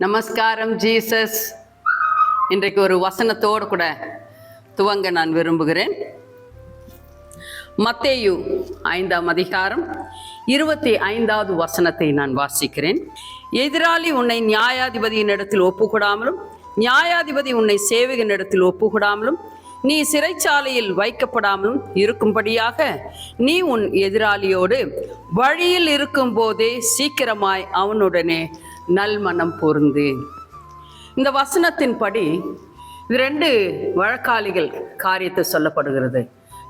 நமஸ்காரம் ஜீசஸ் இன்றைக்கு ஒரு வசனத்தோடு கூட துவங்க நான் விரும்புகிறேன். மத்தேயு ஐந்தாம் அதிகாரம் இருபத்தி ஐந்தாவது வசனத்தை நான் வாசிக்கிறேன். எதிராளி உன்னை நியாயாதிபதியின் இடத்தில் ஒப்புக்கூடாமலும் நியாயாதிபதி உன்னை சேவகன் இடத்தில் ஒப்புக்கூடாமலும் நீ சிறைச்சாலையில் வைக்கப்படாமலும் இருக்கும்படியாக நீ உன் எதிராளியோடு வழியில் இருக்கும்போதே சீக்கிரமாய் அவனுடனே நல்மனம் பொருந்து இந்த வசனத்தின்படி இது ரெண்டு வழக்காளிகள் காரியத்தை சொல்லப்படுகிறது.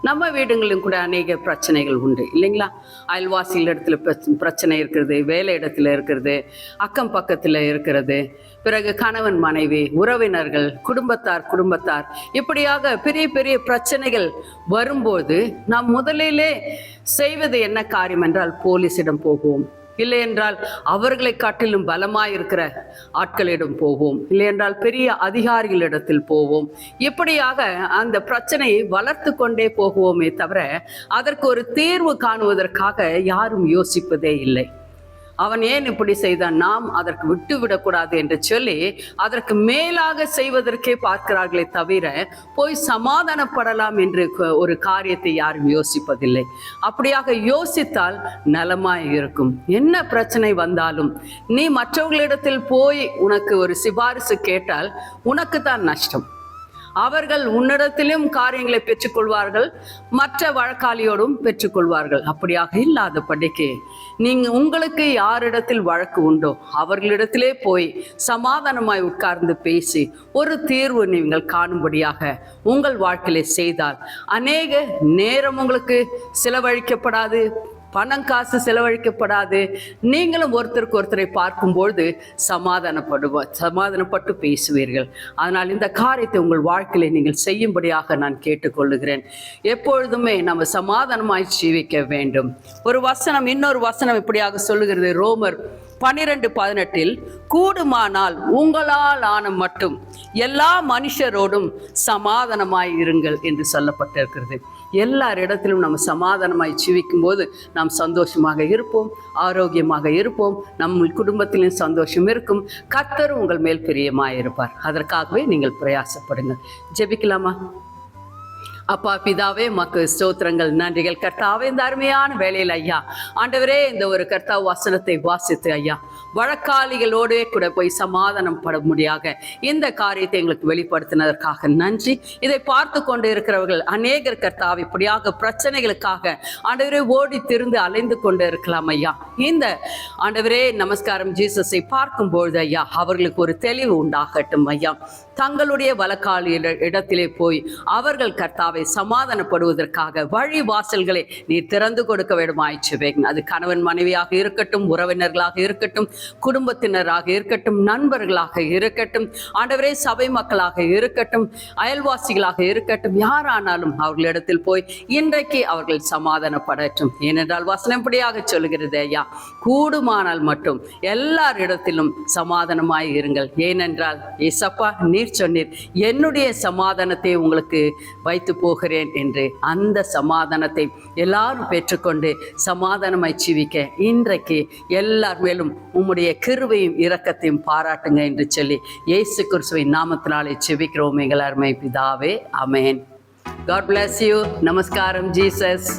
நம்ம வீடுகளிலும் கூட அநேக பிரச்சனைகள் உண்டு இல்லைங்களா? அயல்வாசிகள் இடத்துல பிரச்சனை இருக்கிறது வேலை இடத்துல இருக்கிறது அக்கம் பக்கத்தில் இருக்கிறது. பிறகு கணவன் மனைவி உறவினர்கள் குடும்பத்தார் குடும்பத்தார் இப்படியாக பெரிய பெரிய பிரச்சனைகள் வரும்போது நாம் முதலிலே செய்வது என்ன காரியம் என்றால் போலீஸிடம் போகும் இல்லை என்றால் அவர்களை காட்டிலும் பலமாயிருக்கிற ஆட்களிடம் போவோம். இல்லை என்றால் பெரிய அதிகாரிகளிடத்தில் போவோம். இப்படியாக அந்த பிரச்சனையை வளர்த்து கொண்டே போகுவோமே தவிர அதற்கு ஒரு தீர்வு காணுவதற்காக யாரும் யோசிப்பதே இல்லை. அவன் ஏன் இப்படி செய்தான்? நாம் அதற்கு விட்டு விடக்கூடாது என்று சொல்லி அதற்கு மேலாக செய்வதற்கே பார்க்கிறார்களே தவிர போய் சமாதானப்படலாம் என்று ஒரு காரியத்தை யாரும் யோசிப்பதில்லை. அப்படியாக யோசித்தால் நலமாய் இருக்கும். என்ன பிரச்சனை வந்தாலும் நீ மற்றவர்களிடத்தில் போய் உனக்கு ஒரு சிபாரிசு கேட்டால் உனக்கு தான் நஷ்டம். அவர்கள் உன்னிடத்திலும் காரியங்களை பெற்றுக்கொள்வார்கள் மற்ற வழக்காளியோடும் பெற்றுக்கொள்வார்கள். அப்படியாக இல்லாத படிக்கு நீங்க உங்களுக்கு யாரிடத்தில் வழக்கு உண்டோ அவர்களிடத்திலே போய் சமாதானமாய் உட்கார்ந்து பேசி ஒரு தீர்வு நீங்கள் காணும்படியாக உங்கள் வாழ்க்கையில செய்தால் அநேக நேரம் உங்களுக்கு செலவழிக்கப்படாது பணம் காசு செலவழிக்கப்படாது. நீங்களும் ஒருத்தருக்கு ஒருத்தரை பார்க்கும்பொழுது சமாதானப்படுவ சமாதானப்பட்டு பேசுவீர்கள். அதனால் இந்த காரியத்தை உங்கள் வாழ்க்கையில் நீங்கள் செய்யும்படியாக நான் கேட்டுக்கொள்ளுகிறேன். எப்பொழுதுமே நம்ம சமாதானமாய் ஜீவிக்க வேண்டும். ஒரு வசனம் இன்னொரு வசனம் இப்படியாக சொல்லுகிறது. ரோமர் பன்னிரெண்டு பதினெட்டில் கூடுமானால் உங்களால் ஆன மட்டும் எல்லா மனுஷரோடும் சமாதானமாய் இருங்கள் என்று சொல்லப்பட்டிருக்கிறது. எல்லாரிடத்திலும் நம்ம சமாதானமாய் ஜீவிக்கும் போது நாம் சந்தோஷமாக இருப்போம் ஆரோக்கியமாக இருப்போம் நம்ம குடும்பத்திலும் சந்தோஷம் இருக்கும். கத்தர் உங்கள் மேல் பிரியமாக இருப்பார் அதற்காகவே நீங்கள் பிரயாசப்படுங்கள். ஜெபிக்கலாமா? அப்பா பிதாவே மக்கு ஸ்தோத்திரங்கள் நன்றிகள். கர்த்தாவே இந்த அருமையான வேலையில் ஐயா. ஆண்டவரே இந்த ஒரு கர்த்தா வசனத்தை வாசித்து ஐயா வழக்காளிகளோடவே கூட போய் சமாதானம் பட முடியாக இந்த காரியத்தை எங்களுக்கு வெளிப்படுத்தினதற்காக நன்றி. இதை பார்த்து கொண்டு இருக்கிறவர்கள் அநேகர் கர்த்தாவை இப்படியாக பிரச்சனைகளுக்காக ஆண்டவரே ஓடி திருந்து அலைந்து கொண்டு இருக்கலாம் ஐயா. இந்த ஆண்டவரே நமஸ்காரம் ஜீசஸை பார்க்கும்பொழுது ஐயா அவர்களுக்கு ஒரு தெளிவு உண்டாகட்டும் ஐயா. தங்களுடைய வழக்காளி இடத்திலே போய் அவர்கள் கர்த்தாவை சமாதானப்படுவதற்காக வழி வாசல்களை நீ திறந்து கொடுக்க வேண்டும் அது கணவன் மனைவியாக இருக்கட்டும் உறவினர்களாக இருக்கட்டும் குடும்பத்தினராக இருக்கட்டும் நண்பர்களாக இருக்கட்டும் ஆண்டவரே சபை மக்களாக இருக்கட்டும் அயல்வாசிகளாக இருக்கட்டும் யாரானாலும் அவர்களிடத்தில் போய் இன்றைக்கு அவர்கள் சமாதானப்படட்டும். ஏனென்றால் வசனப்படியாக சொல்கிறது ஐயா கூடுமானால் மட்டும் எல்லாரிடத்திலும் சமாதானமாய் இருங்கள். ஏனென்றால் ஏசப்பா நீர் சொன்னீர் என்னுடைய சமாதானத்தை உங்களுக்கு வைத்து போகிறேன் என்று அந்த சமாதானத்தை எல்லாரும் பெற்றுக்கொண்டு சமாதானமாய் ஜீவிக்க இன்றைக்கு எல்லார் மேலும் உம்முடைய கிருவையும் இரக்கத்தையும் பாராட்டுங்க என்று சொல்லி இயேசு கிறிஸ்துவின் நாமத்தினாலே செபிக்கிறோம் எங்கள் அருமை பிதாவே அமேன் காட் பிளஸ் யூ நமஸ்காரம் ஜீசஸ்